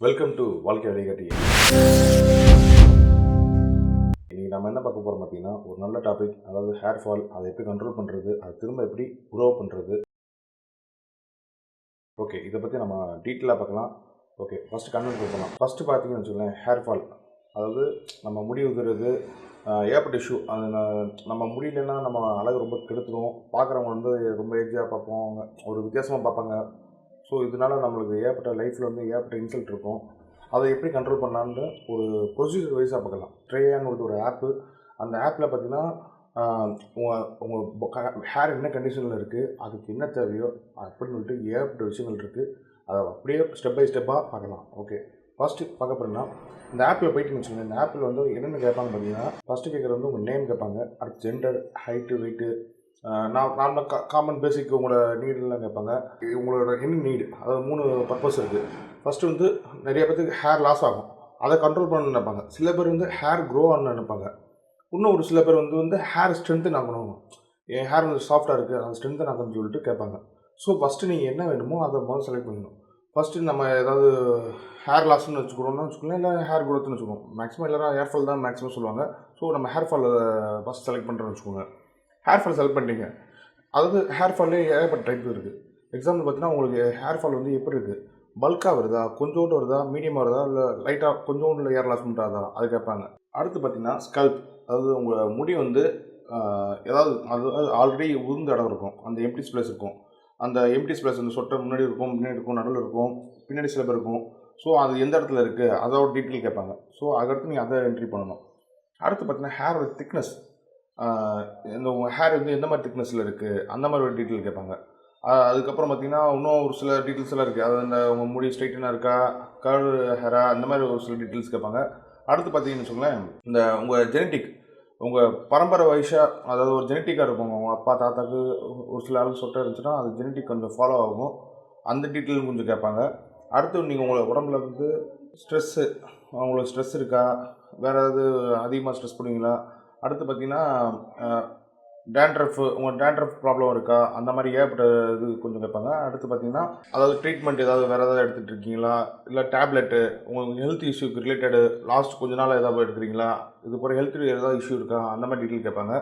Welcome to வாழ்க்கை வழிகாட்டி இன்னைக்கு நம்ம என்ன பார்க்க போகிறோம் பார்த்தீங்கன்னா ஒரு நல்ல டாபிக் அதாவது ஹேர் ஃபால் அதை எப்படி கண்ட்ரோல் பண்ணுறது அதை திரும்ப எப்படி குரோ பண்ணுறது ஓகே இதை பற்றி நம்ம டீட்டெயிலாக பார்க்கலாம். ஓகே ஃபஸ்ட்டு கண்ட்ரோல் பண்ணலாம் ஃபஸ்ட்டு பார்த்தீங்கன்னு வச்சுக்கோங்களேன் ஹேர் ஃபால் அதாவது நம்ம முடி உதிர்றது ஏற்பட்ட இஷ்யூ அது நம்ம முடியலன்னா நம்ம அழகு ரொம்ப கெடுத்துடும் பார்க்குறவங்க வந்து ரொம்ப ஏஜியாக பார்ப்போம் அவங்க ஒரு வித்தியாசமாக பார்ப்பாங்க. ஸோ இதனால நம்மளுக்கு ஏற்பட்ட லைஃப்பில் வந்து ஏற்பட்ட இன்சல்ட் இருக்கும். அதை எப்படி கண்ட்ரோல் பண்ணலான்னு ஒரு ப்ரொசீஜர் வைஸாக பார்க்கலாம். ட்ரேயான்னு ஒரு ஆப்பு அந்த ஆப்பில் பார்த்தீங்கன்னா உங்கள் உங்கள் ஹேர் என்ன கண்டிஷனில் இருக்குது அதுக்கு என்ன தேவையோ அப்படின்னு சொல்லிட்டு ஏற்பட்ட விஷயங்கள் இருக்குது அதை அப்படியே ஸ்டெப் பை ஸ்டெப்பாக பார்க்கலாம். ஓகே ஃபஸ்ட்டு பார்க்க போகிறேன்னா இந்த ஆப்பில் போயிட்டு வச்சுக்கோங்க இந்த ஆப்பில் வந்து என்னென்ன கேட்பாங்க பார்த்தீங்கன்னா ஃபஸ்ட்டு கேட்குறது வந்து உங்கள் நேம் கேட்பாங்க. அடுத்து ஜெண்டர் ஹைட்டு வெயிட்டு நான் நார்மல் கா காமன் பேசிக் உங்களோட நீடுலாம் கேட்பாங்க. உங்களோட என்ன நீடு அதாவது மூணு பர்பஸ் இருக்குது ஃபஸ்ட்டு வந்து நிறைய பேர்த்துக்கு ஹேர் லாஸ் ஆகும். அதை கண்ட்ரோல் பண்ண நினைப்பாங்க. சில பேர் வந்து ஹேர் க்ரோ ஆகணும்னு நினைப்பாங்க. இன்னும் ஒரு சில பேர் வந்து வந்து ஹேர் ஸ்ட்ரென்த்து நான் பண்ணணும் என் ஹேர் வந்து சாஃப்டாக இருக்குது அந்த ஸ்ட்ரென்த்தை ஆகணும்னு சொல்லிட்டு கேட்பாங்க. ஸோ ஃபஸ்ட்டு நீங்கள் என்ன வேணுமோ அதை முதல்ல செலக்ட் பண்ணணும். ஃபஸ்ட்டு நம்ம ஏதாவது ஹேர் லாஸ்ன்னு வச்சுக்கிறோம்னு வச்சுக்கோங்களேன் இல்லை ஹேர் க்ரோத்துன்னு வச்சுக்கணும் மேக்ஸிமம் எல்லாரும் ஹேர் ஃபால் தான் மேக்ஸிமம் சொல்லுவாங்க. ஸோ நம்ம ஹேர் ஃபால் ஃபஸ்ட் செலக்ட் பண்ணுறோன்னு வச்சுக்கோங்க. ஹேர் ஃபால் செலக்ட் பண்ணிட்டீங்க. அதாவது ஹேர் ஃபால்லே ஏகப்பட்ட டைப் இருக்குது. எக்ஸாம்பிள் பார்த்தீங்கன்னா உங்களுக்கு ஹேர் ஃபால் வந்து எப்படி இருக்குது பல்காக வருதா? கொஞ்சோண்டு வருதா? மீடியமாக வருதா? இல்லை லைட்டாக கொஞ்சோண்டு ஹேர் லாஸ் பண்ணுறதா அது? கேட்பாங்க. அடுத்து பார்த்தீங்கன்னா ஸ்கல்ப் அதாவது உங்கள் முடி வந்து ஏதாவது அது ஆல்ரெடி உருந்த இடம் இருக்கும். அந்த எம்டி ஸ்பேஸ் இருக்கும். அந்த எம்டி ஸ்பேஸ் அந்த சொட்டை முன்னாடி இருக்கும் பின்னாடி இருக்கும் நடுவில் இருக்கும் பின்னாடி சில பேர் இருக்கும். ஸோ அது எந்த இடத்துல இருக்குது அதோட டீட்டெயில் கேட்பாங்க. ஸோ அதுக்கடுத்து நீங்கள் அதை என்ட்ரி பண்ணணும். அடுத்து பார்த்தீங்கன்னா ஹேரோட திக்னஸ் இந்த உங்கள் ஹேர் வந்து எந்த மாதிரி திக்னஸில் இருக்குது அந்த மாதிரி ஒரு டீட்டெயில் கேட்பாங்க. அதுக்கப்புறம் பார்த்தீங்கன்னா இன்னும் ஒரு சில டீட்டெயில்ஸ் எல்லாம் இருக்குது அது இந்த உங்கள் முடி ஸ்ட்ரைட்டனாக இருக்கா? கர்வ் ஹேரா அந்த மாதிரி ஒரு சில டீட்டெயில்ஸ் கேட்பாங்க. அடுத்து பார்த்தீங்கன்னு வச்சுக்கோங்களேன் இந்த உங்கள் ஜெனட்டிக் உங்கள் பரம்பரை வயசாக அதாவது ஒரு ஜெனட்டிக்காக இருக்கும் உங்கள் அப்பா தாத்தாக்கு ஒரு சில ஆளுக்கு சொட்டை இருந்துச்சுன்னா அது ஜெனட்டிக் கொஞ்சம் ஃபாலோ ஆகும். அந்த டீட்டெயில் கொஞ்சம் கேட்பாங்க. அடுத்து நீங்கள் உங்களை உடம்புல வந்து ஸ்ட்ரெஸ்ஸு உங்களுக்கு ஸ்ட்ரெஸ் இருக்கா? வேறு ஏதாவது அதிகமாக ஸ்ட்ரெஸ் பண்ணுவீங்களா அடுத்து பார்த்தீங்கன்னா டேண்ட்ரஃப் உங்கள் டேண்ட்ரஃப் ப்ராப்ளம் இருக்கா? அந்த மாதிரி ஏற்பட்ட இது கொஞ்சம் கேட்பாங்க. அடுத்து பார்த்தீங்கன்னா அதாவது ட்ரீட்மெண்ட் ஏதாவது வேறு ஏதாவது எடுத்துகிட்டு இருக்கீங்களா? இல்லை டேப்லெட்டு உங்களுக்கு ஹெல்த் இஷ்யூக்கு ரிலேட்டடு லாஸ்ட் கொஞ்ச நாள் ஏதாவது எடுக்கிறீங்களா? இது போகிற ஹெல்த் ஏதாவது இஷ்யூ இருக்கா? அந்த மாதிரி டீட்டெயில் கேட்பாங்க.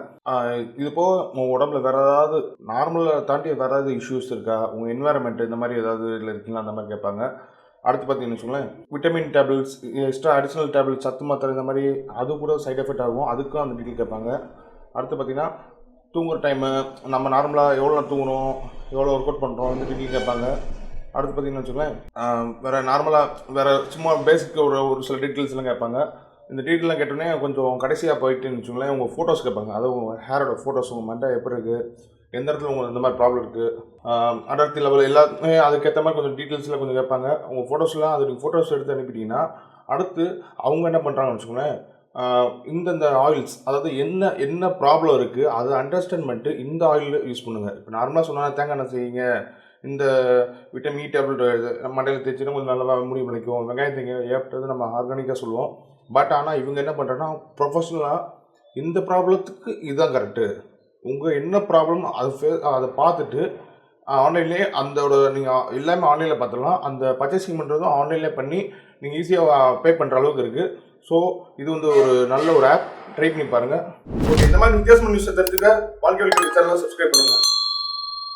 இது போக உங்கள் உடம்புல வேறு ஏதாவது நார்மலாக தாண்டி வேறு ஏதாவது இஷ்யூஸ் இருக்கா? உங்கள் என்வாயர்மெண்ட் இந்த மாதிரி ஏதாவது இதில் இருக்கீங்களா? அந்த மாதிரி கேட்பாங்க. அடுத்து பார்த்தீங்கன்னு வச்சுக்கோங்களேன் vitamin tablets extra additional tablet சத்து மாத்திரை இந்த மாதிரி அது கூட சைட் எஃபெக்ட் ஆகும். அதுக்கும் அந்த டீட்டெயில் கேட்பாங்க. அடுத்து பார்த்தீங்கன்னா தூங்குற டைமு நம்ம நார்மலாக எவ்வளோ தூங்குறோம் எவ்வளோ ஒர்க் அவுட் பண்ணுறோம் இந்த டீட்டெயில் கேட்பாங்க. அடுத்து பார்த்தீங்கன்னு வச்சுக்கோங்களேன் வேறு நார்மலாக வேறு சும்மா பேசிக் ஒரு ஒரு சில டீட்டெயில்ஸ்லாம் கேட்பாங்க. இந்த டீட்டெயிலாம் கேட்டோன்னே கொஞ்சம் கடைசியாக போயிட்டுன்னு வச்சுக்கோங்களேன் உங்கள் ஃபோட்டோஸ் கேட்பாங்க. அதாவது உங்கள் ஹேரோட ஃபோட்டோஸ் உங்கள் மண்டை எப்படி இருக்குது எந்த இடத்துல உங்களுக்கு இந்த மாதிரி ப்ராப்ளம் இருக்குது அடர்த்தி லெவல் எல்லாமே அதுக்கேற்ற மாதிரி கொஞ்சம் டீட்டெயில்ஸ்லாம் கொஞ்சம் கேட்பாங்க. உங்கள் ஃபோட்டோஸ்லாம் அதுக்கு ஃபோட்டோஸ் எடுத்து அனுப்பிட்டீங்கன்னா அடுத்து அவங்க என்ன பண்ணுறாங்கன்னு வச்சுக்கோங்களேன் இந்தந்த ஆயில்ஸ் அதாவது என்ன என்ன ப்ராப்ளம் இருக்குது அதை அண்டர்ஸ்டாண்ட் பண்ணிட்டு இந்த ஆயில் யூஸ் பண்ணுங்கள் இப்போ நார்மலாக சொன்னால் தேங்காய் எண்ணெய் செய்யுங்க. இந்த விட்டமின் e இ டேப்லெட் மண்டையில் தேய்ச்சினா கொஞ்சம் நல்லா முடி விளைக்கும் வெங்காயம் தேங்க ஏற்பட்டது நம்ம ஆர்கானிக்காக சொல்லுவோம். பட் ஆனால் இவங்க என்ன பண்ணுறாங்கன்னா ப்ரொஃபஷனலாக இந்த ப்ராப்ளத்துக்கு இதுதான் கரெக்டு உங்கள் என்ன ப்ராப்ளம் அது ஃபே- அதை பார்த்துட்டு ஆன்லைன்லேயே அந்தோட நீங்கள் எல்லாமே ஆன்லைனில் பார்த்துடலாம். அந்த பர்ச்சேசிங் பண்ணுறதும் ஆன்லைன்லேயே பண்ணி நீங்கள் ஈஸியாக பே பண்ணுற அளவுக்கு இருக்குது ஸோ இது வந்து ஒரு நல்ல ஒரு ஆப் ட்ரை பண்ணி பாருங்கள் ஓகே இந்த மாதிரி வித்தியாசமான நியூஸை தெரிஞ்சுக்க வாழ்க்கை சேனலை சப்ஸ்கிரைப் பண்ணுங்கள்